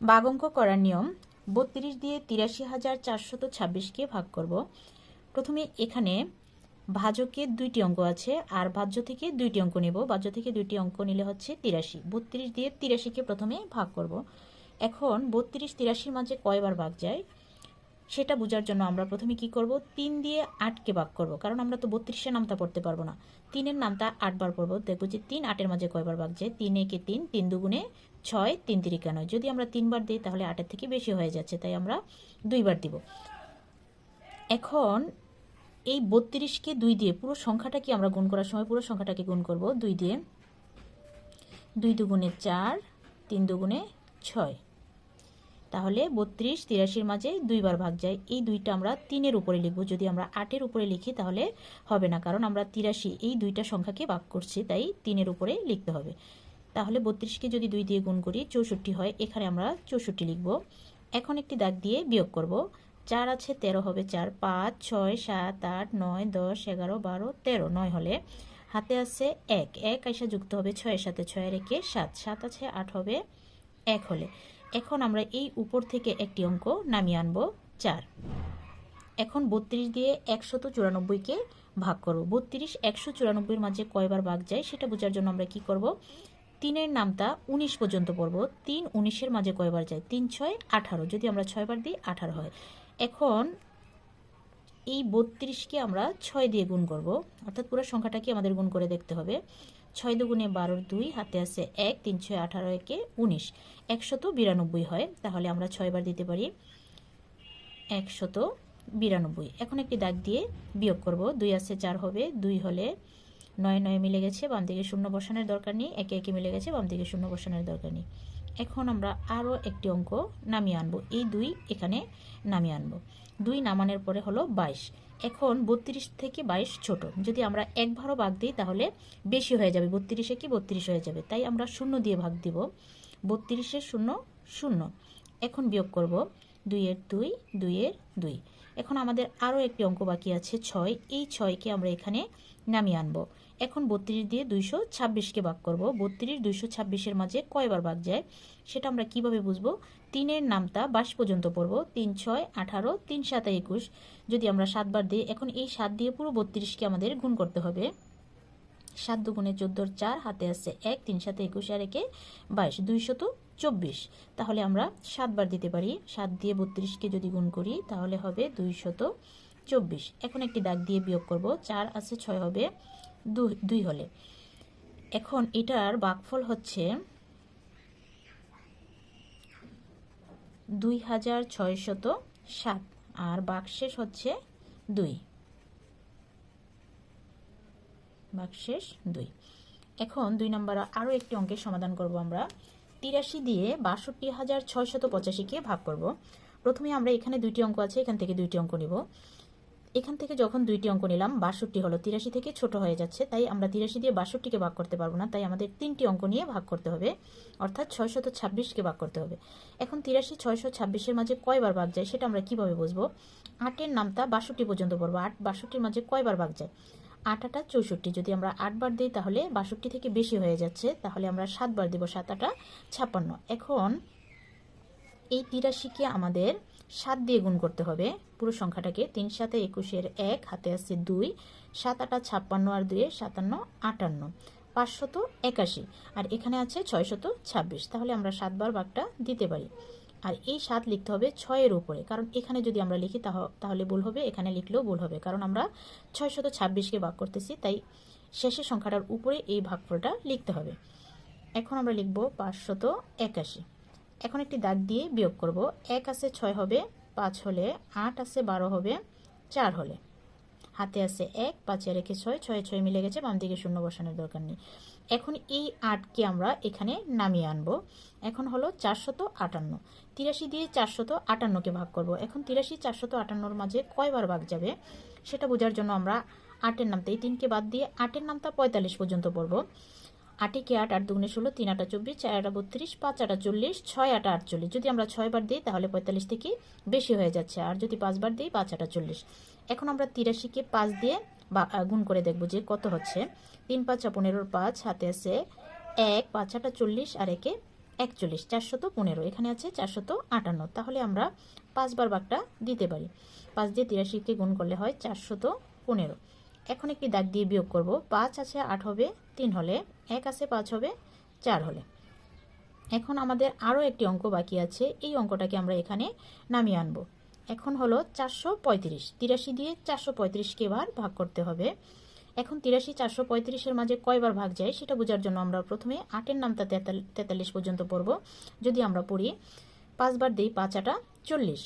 বাঘ অঙ্ক করার নিয়ম বত্রিশ দিয়ে তিরাশি হাজার চারশত ছাব্বিশকে ভাগ করব। প্রথমে এখানে ভাজকে দুইটি অঙ্ক আছে, আর ভাজ্য থেকে দুইটি অঙ্ক নেব। ভাজ্য থেকে দুইটি অঙ্ক নিলে হচ্ছে তিরাশি। বত্রিশ দিয়ে তিরাশিকে প্রথমে ভাগ করব। এখন বত্রিশ তিরাশির মাঝে কয়বার ভাগ যায়? সেটা বোঝার জন্য আমরা প্রথমে কি করব? তিন দিয়ে আটকে ভাগ করব। কারণ আমরা তো বত্রিশের নামটা পড়তে পারব না। তিনের নামটা আটবার পড়ব। দেখব যে তিন আটের মাঝে কয়বার ভাগ যায়? তিন একে তিন তিন দুগুণে ছয়, তিন তিরিকা নয় যদি আমরা তিনবার দিই, তাহলে আটের থেকে বেশি হয়ে যাচ্ছে। তাই আমরা দুইবার দিব। এখন এই বত্রিশকে দুই দিয়ে পুরো সংখ্যাটাকে আমরা গুণ করার সময় পুরো সংখ্যাটাকে গুণ করব। দুই দিয়ে দুই দুগুণে চার, তিন দুগুণে ছয়। তাহলে বত্রিশ, তিরাশির মাঝে দুইবার ভাগ যায়। এই দুইটা আমরা তিনের উপরে লিখব। যদি আমরা আটের উপরে লিখি তাহলে হবে না, কারণ আমরা তিরাশি, এই দুইটা সংখ্যাকে ভাগ করছি, তাই তিনের উপরে লিখতে হবে। তাহলে বত্রিশকে যদি দুই দিয়ে গুণ করি, চৌষট্টি হয়, এখানে আমরা চৌষট্টি লিখব। এখন একটি দাগ দিয়ে বিয়োগ করব। চার আছে, তেরো হবে চার, পাঁচ, ছয়, সাত, আট, নয়, দশ, এগারো, বারো, তেরো, নয় হলে হাতে আছে এক। এক আইসা যুক্ত হবে ছয়ের সাথে, ছয়ের একে সাত। সাত আছে, আট হবে এক হলে। এখন আমরা এই উপর থেকে একটি অঙ্ক নামিয়ে আনব, চার। এখন বত্রিশ দিয়ে একশত চুরানব্বইকে ভাগ করব। বত্রিশ একশো চুরানব্বইয়ের মাঝে কয়বার ভাগ যায় সেটা বোঝার জন্য আমরা কি করব? তিনের নামটা উনিশ পর্যন্ত পড়ব। তিন উনিশের মাঝে কয়বার যায়? তিন, ছয়, আঠারো। যদি আমরা ছয়বার দিই, আঠারো হয়। এখন এই বত্রিশকে আমরা ছয় দিয়ে গুণ করব। অর্থাৎ পুরো সংখ্যাটাকে আমাদের গুণ করে দেখতে হবে। ছয় দুগুণে বারোর দুই, হাতে আছে এক, তিন ছয় আঠারো একে উনিশ। একশত বিরানব্বই হয়, তাহলে আমরা ছয়বার দিতে পারি একশত বিরানব্বই। এখন একটি দাগ দিয়ে বিয়োগ করব। দুই আছে চার হবে, দুই হলে নয় নয় মিলে গেছে বাম দিকে শূন্য বসানোর দরকার নেই, একে একে মিলে গেছে বাম দিকে শূন্য বসানোর দরকার নেই। এখন আমরা আরও একটি অঙ্ক নামিয়ে আনব। এই দুই এখানে নামিয়ে আনব। দুই নামানোর পরে হলো বাইশ। এখন বত্রিশ থেকে বাইশ ছোট। যদি আমরা একবারও ভাগ দিই তাহলে বেশি হয়ে যাবে। বত্রিশে কি বত্রিশ হয়ে যাবে? তাই আমরা শূন্য দিয়ে ভাগ দিব। বত্রিশের শূন্য শূন্য। এখন বিয়োগ করব। দুইয়ের দুই দুইয়ের দুই। এখন আমাদের আরও একটি অঙ্ক বাকি আছে, ছয়। এই ছয়কে আমরা এখানে নামিয়ে আনব। এখন বত্রিশ দিয়ে দুইশো ছাব্বিশকে ভাগ করব। বত্রিশ, দুইশো ছাব্বিশের মাঝে কয়বার ভাগ যায় সেটা আমরা কীভাবে বুঝব? তিনের নামটা বাস পর্যন্ত পড়ব। তিন, ছয়, আঠারো, তিন, সাতা, একুশ। যদি আমরা সাতবার দিই, এখন এই সাত দিয়ে পুরো বত্রিশকে আমাদের গুণ করতে হবে। সাত দুগুণে চোদ্দোর চার, হাতে আছে এক, তিন সাথে একুশ, আর একে বাইশ দুইশত চব্বিশ। তাহলে আমরা সাতবার দিতে পারি। সাত দিয়ে বত্রিশকে যদি গুণ করি, তাহলে হবে দুইশত চব্বিশ। এখন একটি দাগ দিয়ে বিয়োগ করব। চার আছে ছয় হবে দুই হলে। এখন এটার বাকফল হচ্ছে দুই হাজার ছয়শত সাত, আর বাকশেষ হচ্ছে দুই। বাকশেষ দুই। এখন দুই নম্বর আরও একটি অঙ্কের সমাধান করব আমরা। তিরাশি দিয়ে বাষট্টি হাজার ছয়শত পঁচাশিকে ভাগ করব। প্রথমে আমরা এখানে দুইটি অঙ্ক আছে, এখান থেকে দুইটি অঙ্ক নিব। এখান থেকে যখন দুইটি অঙ্ক নিলাম, বাষট্টি হলো তিরাশি থেকে ছোট হয়ে যাচ্ছে, তাই আমরা তিরাশি দিয়ে বাষট্টিকে ভাগ করতে পারব না, তাই আমাদের তিনটি অঙ্ক নিয়ে ভাগ করতে হবে। অর্থাৎ ছয়শত ছাব্বিশকে ভাগ করতে হবে। এখন তিরাশি ছয়শো ছাব্বিশের মাঝে কয়বার ভাগ যায়, সেটা আমরা কীভাবে বুঝব? আটের নামটা বাষট্টি পর্যন্ত পড়ব। আট বাষট্টির মাঝে কয়বার ভাগ যায়? আট আটা চৌষট্টি। যদি আমরা আটবার দিই, তাহলে বাষট্টি থেকে বেশি হয়ে যাচ্ছে। তাহলে আমরা সাতবার দেবো সাত আটা ছাপ্পান্ন। এখন এই তিরাশিকে আমাদের সাত দিয়ে গুণ করতে হবে। পুরো সংখ্যাটাকে তিন সাথে একুশের এক, হাতে আছে দুই সাত আটা ছাপ্পান্ন আর দুয়ে সাতান্ন, আটান্ন। পাঁচশত একাশি। আর এখানে আছে ছয়শত ছাব্বিশ। তাহলে আমরা সাতবার ভাগটা দিতে পারি। আর এই সাত লিখতে হবে ছয়ের উপরে। কারণ এখানে যদি আমরা লিখি তাহ- তাহলে ভুল হবে, এখানে লিখলেও ভুল হবে। কারণ আমরা ছয়শত ছাব্বিশকে ভাগ করতেছি, তাই শেষের সংখ্যাটার উপরে এই ভাগফলটা লিখতে হবে। এখন আমরা লিখব পাঁচশত একাশি। এখন একটি দাগ দিয়ে বিয়োগ করব। এক আছে ছয় হবে, পাঁচ হলে আট আছে বারো হবে, চার হলে। হাতে আছে এক, পাঁচে রেখে ছয় ছয় ছয় মিলে গেছে, বাম দিকে শূন্য বসানোর দরকার নেই। এখন এই আটকে আমরা এখানে নামিয়ে আনব। এখন হলো চারশত আটান্ন। তিরাশি দিয়ে চারশত আটান্নকে ভাগ করব। এখন তিরাশি, চারশত আটান্নর মাঝে কয়বার ভাগ যাবে সেটা বোঝার জন্য আমরা আটের নামটা এই তিনকে বাদ দিয়ে আটের নামটা পঁয়তাল্লিশ পর্যন্ত পড়ব। আটে কে আট আট দুগুণে ষোলো, তিন আটা চব্বিশ, চার আটা বত্রিশ, পাঁচ আটা চল্লিশ, ছয় আটা আটচল্লিশ। যদি আমরা ছয়বার দিই তাহলে পঁয়তাল্লিশ থেকে বেশি হয়ে যাচ্ছে। আর যদি পাঁচবার দিই, পাঁচ আটা চল্লিশ। এখন আমরা তিরাশিকে পাঁচ দিয়ে গুণ করে দেখব যে কত হচ্ছে। তিন পাঁচা পনেরোর পাঁচ হাতে আছে এক, পাঁচ আটা চল্লিশ আর একে একচল্লিশ, চারশত পনেরো। এখানে আছে চারশত আটান্ন। তাহলে আমরা পাঁচবার বাঘটা দিতে পারি। পাঁচ দিয়ে তিরাশিকে গুণ করলে হয় চারশত পনেরো। এখন একটি দাগ দিয়ে বিয়োগ করব। পাঁচ আছে আট হবে, তিন হলে এক আছে, পাঁচ হবে, চার হলে। এখন আমাদের আরও একটি অঙ্ক বাকি আছে। এই অঙ্কটাকে আমরা এখানে নামিয়ে আনব। এখন হলো চারশো পঁয়ত্রিশ। তিরাশি দিয়ে চারশো পঁয়ত্রিশকে এবার ভাগ করতে হবে। এখন তিরাশি চারশো পঁয়ত্রিশের মাঝে কয়বার ভাগ যায় সেটা বোঝার জন্য আমরা প্রথমে আটের নামটা তেতাল, তেতাল্লিশ পর্যন্ত পড়ব, যদি আমরা পড়ি পাঁচবার দিই পাঁচ আটা চল্লিশ।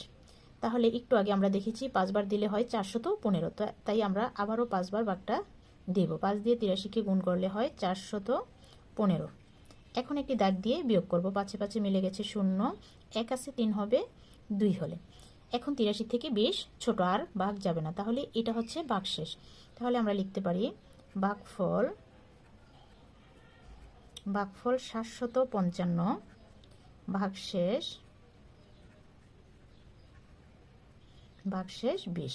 তাহলে একটু আগে আমরা দেখেছি পাঁচবার দিলে হয় চারশো তো পনেরো তাই আমরা আবারও পাঁচবার ভাগটা দেব। পাঁচ দিয়ে তিরাশিকে গুণ করলে হয় চারশো তো পনেরো। এখন একটি দাগ দিয়ে বিয়োগ করব। পাঁচে পাঁচে মিলে গেছে শূন্য। এক আছে তিন হবে দুই হলে। এখন তিরাশি থেকে বিশ, ছোট আর বাঘ যাবে না। তাহলে এটা হচ্ছে ভাগশেষ তাহলে আমরা লিখতে পারি ভাগফল ভাগফল সাতশত পঞ্চান্ন ভাগশেষ ভাগশেষ বিশ।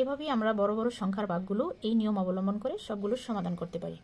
এভাবেই আমরা বড় বড় সংখ্যার ভাগগুলো এই নিয়ম অবলম্বন করে সবগুলোর সমাধান করতে পারি।